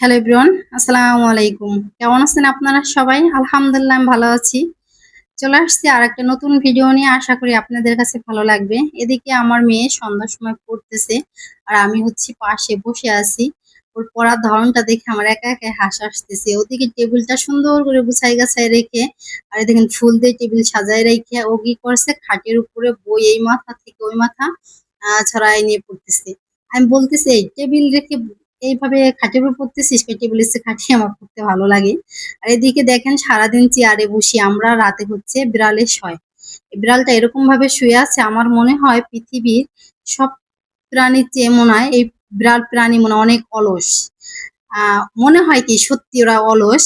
Hello everyone আসসালামু আলাইকুম। কেমন আছেন আপনারা সবাই? আলহামদুলিল্লাহ, আমি ভালো আছি। চলে আসছি আর একটা নতুন ভিডিও নিয়ে। আশা করি আপনাদের কাছে ভালো লাগবে। এদিকে আমার মেয়ে সন্ধ্যার সময় পড়তেছে আর আমি হচ্ছি পাশে বসে আছি। ওর পড়ার ধরনটা দেখে আমার একা একা হাস আসতেছে। ওদিকে টেবিলটা সুন্দর করে গুছাই গাছাই রেখে আর দেখেন ফুল দিয়ে টেবিল সাজায় রেখে ও কি করছে? খাটের উপরে বই এই মাথা থেকে ওই মাথা ছড়াই নিয়ে পড়তেছে। আমি বলতেছি, এই টেবিল রেখে এইভাবে খাটের উপর পড়তেছিস টেবিল এসে খাটিয়ে আমার পড়তে ভালো লাগে। আর এদিকে দেখেন, সারাদিন চেয়ারে বসি আমরা রাতে হচ্ছে বিড়ালের শয়। বিড়ালটা এরকম ভাবে শুয়ে আছে, আমার মনে হয় পৃথিবীর সব প্রাণীর চেয়ে মনে হয় এই বিড়াল প্রাণী মনে অনেক অলস। মনে হয় কি সত্যি ওরা অলস?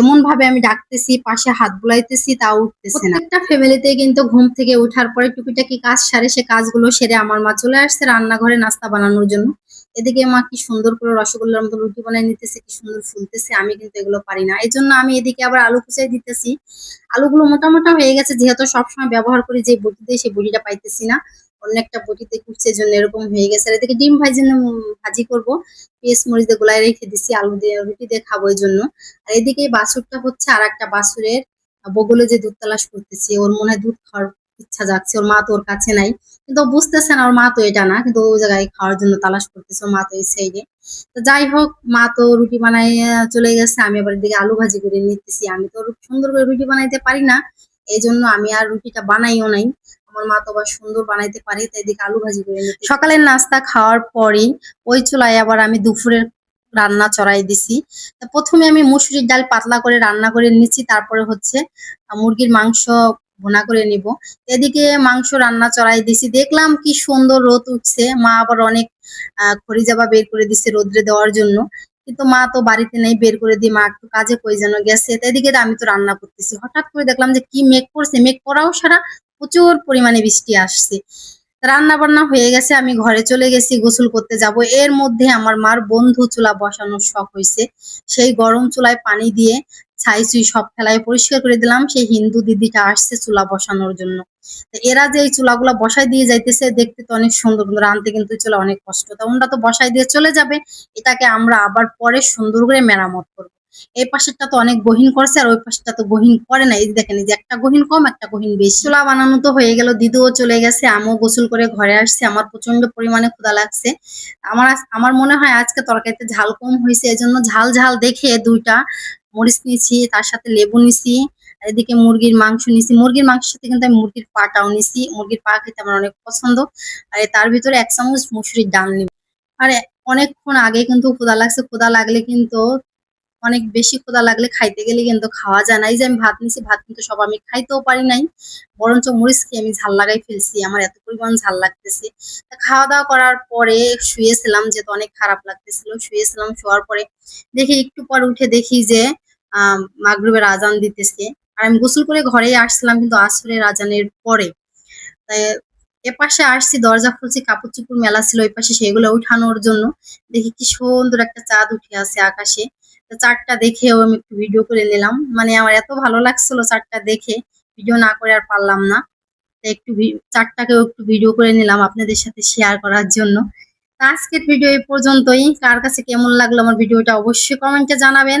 এমন ভাবে আমি ডাকতেছি, পাশে হাত বুলাইতেছি, তাও উঠতেছে না। একটা ফ্যামিলিতে কিন্তু ঘুম থেকে ওঠার পরে টুকিটাকি কাজ সারে, সে কাজগুলো সেরে আমার মা চলে আসছে রান্নাঘরে নাস্তা বানানোর জন্য। এদিকে মা কি সুন্দর করে রসগোল্লার মতো রুটি বানাই নিতেছে, কি সুন্দর ফুলতেছে, আমি কিন্তু এগুলো পারি না। এই জন্য আমি এদিকে আবার আলু কুচাই দিতেছি। আলুগুলো মোটা মোটা হয়ে গেছে, যেহেতু সবসময় ব্যবহার করি, যে বটি দিয়ে সেই বটিটা পাইতেছি না। অন্য একটা বটিতে কুচছে জন্য এরকম হয়ে গেছে। আর এদিকে ডিম ভাজি ভাজি করব। পেঁয়াজ, মরিচ দিয়ে গোলায় রেখে দিছি, আলু দিয়ে, রুটি দিয়ে খাব এই জন্য আর এদিকে এই বাছুরটা হচ্ছে আর একটা বাছুরের বগলে যে দুধ তালাশ করতেছে, ওর মনে হয় দুধ খাওয়ার ইচ্ছা যাচ্ছে ওর মা তো ওর কাছে নাই। কিন্তু বুঝতেছে না, ওর মা তো এটা না, কিন্তু ওই জায়গায় খাওয়ার জন্য তালাশ করতেছে, ওর মা তো এই সাইডে তো যাই হোক, মা তো রুটি বানাই চলে গেছে, আমি আবার এদিকে আলু ভাজি করে নিতেছি। আমি তো সুন্দর করে রুটি বানাইতে পারি না এই জন্য আমি আর রুটিটা বানাইও নাই। আমার মা তো আবার সুন্দর বানাইতে পারে, তাই এদিকে আলু ভাজি করে নিতে সকালের নাস্তা খাওয়ার পরেই ওই চুলায় আবার আমি দুপুরের রান্না চড়াই দিছি। প্রথমে আমি মুসুরির ডাল পাতলা করে রান্না করে নিচ্ছি, তারপরে হচ্ছে মুরগির মাংস ভুনা করে নিব। এদিকে মাংস রান্না চড়াই দিছি। দেখলাম কি সুন্দর রোদ উঠছে। মা আবার অনেক আহ খড়ি জাবা বের করে দিছে রোদ্রে দেওয়ার জন্য। কিন্তু মা তো বাড়িতে নেই, বের করে দিয়ে মা একটু কাজে কই যেন গেছে। এদিকে আমি তো রান্না করতেছি। হঠাৎ করে দেখলাম যে কি মেঘ করছে। মেঘ করাও সারা প্রচুর পরিমাণে বৃষ্টি আসছে। রান্না বান্না হয়ে গেছে। আমি ঘরে চলে গেছি, গোসল করতে যাব। এর মধ্যে আমার মার বন্ধু চুলা বসানোর শখ হয়েছে সেই গরম চুলায় পানি দিয়ে ছাই ছুই সব ফেলায় পরিষ্কার করে দিলাম। সেই হিন্দু দিদিটা আসছে চুলা বসানোর জন্য। এরা যে এই চুলাগুলা বসাই দিয়ে যাইতেছে, দেখতে তো অনেক সুন্দর। কিন্তু রানতে কিন্তু চুলা অনেক কষ্ট। তা ওনরা তো বসাই দিয়ে চলে যাবে। এটাকে আমরা আবার পরে সুন্দর করে মেরামত করব। এই পাশেরটা তো অনেক গহীন করছে, আর ওই পাশটা তো গহীন করে না। এই দেখেন যে একটা গহীন কম, একটা গহীন বেশি। চুলা বানানো তো হয়ে গেল, দিদিও চলে গেছে, আমও গোসল করে ঘরে আসছে। আমার প্রচণ্ড পরিমাণে ক্ষুদা লাগছে। আমার আমার মনে হয় আজকে তরকারিতে ঝাল কম হয়েছে, এজন্য ঝাল ঝাল দেখে দুইটা মরিচ নিয়েছি, তার সাথে লেবু নিছি এদিকে মুরগির মাংস নিছি। মুরগির মাংসের সাথে কিন্তু আমি মুরগির পাটাও নিছি। মুরগির পা খেতে আমার অনেক পছন্দ। আর তার ভিতরে এক চামচ মুসুরির ডাল নিব। আর অনেকক্ষণ আগে কিন্তু ক্ষুদা লাগছে। ক্ষুদা লাগলে কিন্তু অনেক বেশি ক্ষুদা লাগলে খাইতে গেলে কিন্তু খাওয়া যায় না। এই যে আমি ভাত নিছি, ভাত কিন্তু সব আমি খাইতেও পারি নাই। বরঞ্চ মরিচ খেয়ে আমি ঝাল লাগাই ফেলছি। আমার এত পরিমাণ ঝাল লাগতেছে। খাওয়া দাওয়া করার পরে শুয়েছিলাম, যেহেতু অনেক খারাপ লাগতেছিল, শুয়েছিলাম, শোয়ার পরে দেখি একটু পর উঠে দেখি যে মাগরুবের আজান দিতেছে। আর আমি গোসল করে ঘরে আসছিলাম, কিন্তু আসরের আজানের পরে। তাই এপাশে আসছি, দরজা খুলছি কাপড় চুপড় মেলা ছিল ওই পাশে, সেগুলো উঠানোর জন্য। দেখি কি সুন্দর একটা চাঁদ উঠে আছে আকাশে। চারটা দেখেও আমি একটু ভিডিও করে নিলাম। মানে আমার এত ভালো লাগছিল চারটা দেখে ভিডিও না করে আর পারলাম না। একটু চারটাকেও একটু ভিডিও করে নিলাম আপনাদের সাথে শেয়ার করার জন্য। আজকের ভিডিও এই পর্যন্তই। কার কাছে কেমন লাগল আমার ভিডিওটা অবশ্যই কমেন্টে জানাবেন।